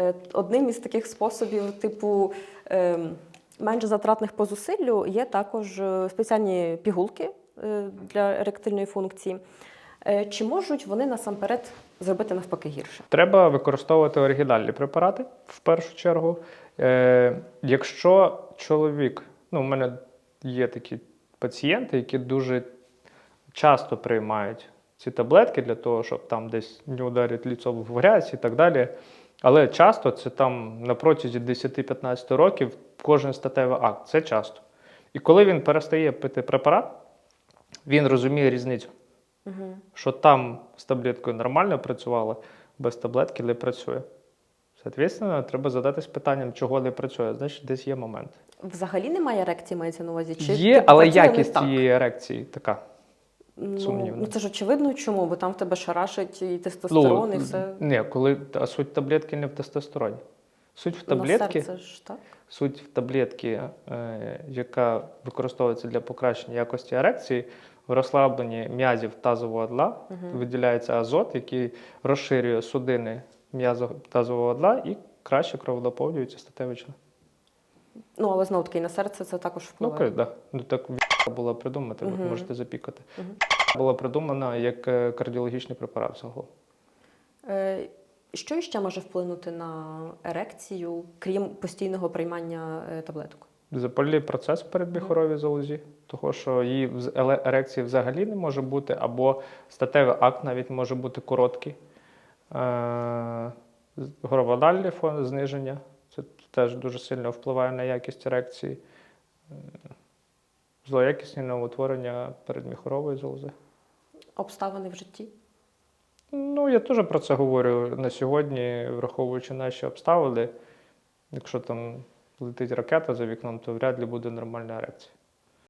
Е, Одним із таких способів, типу ем, менш затратних по зусиллю, є також е, спеціальні пігулки е, для еректильної функції. Чи можуть вони насамперед зробити навпаки гірше? Треба використовувати оригінальні препарати в першу чергу. Якщо чоловік, ну, у мене є такі пацієнти, які дуже часто приймають ці таблетки для того, щоб там десь не ударити ліцо в грязь і так далі. Але часто це там на протязі 10-15 років кожен статевий акт. Це часто. І коли він перестає пити препарат, він розуміє різницю Угу. що там з таблеткою нормально працювало, без таблетки не працює. Соответственно, треба задатись питанням, чого не працює. Значить, десь є момент. Взагалі немає ерекції, мається на увазі? Чи є, але якість цієї ерекції така. Ну, сумнівна. ну це ж очевидно, чому, бо там в тебе шарашить і тестостерон, і все. Ні, коли а суть таблетки не в тестостероні. Суть в таблетки, серце ж так. суть в таблетки, е, яка використовується для покращення якості ерекції, в розслабленні м'язів тазового дла Угу. виділяється азот, який розширює судини м'язу тазового дла і краще кровонаповнюється статевий. Ну, але знову таки, на серце це також Ну, впливає. так, да. ну так в***а була придумана, ви можете запікати. Була придумана як е, кардіологічний препарат загалом. Е, Що ще може вплинути на ерекцію, крім постійного приймання е, таблеток? Запальний процес в передміхоровій залозі, того що її ерекції взагалі не може бути, або статевий акт навіть може бути короткий. Гормональний фон зниження. Це теж дуже сильно впливає на якість ерекції. Е, новотворення передміхорової залози. Обставини в житті? Ну, я теж про це говорю на сьогодні, враховуючи наші обставини. Якщо там летить ракета за вікном, то вряд ли буде нормальна ерекція.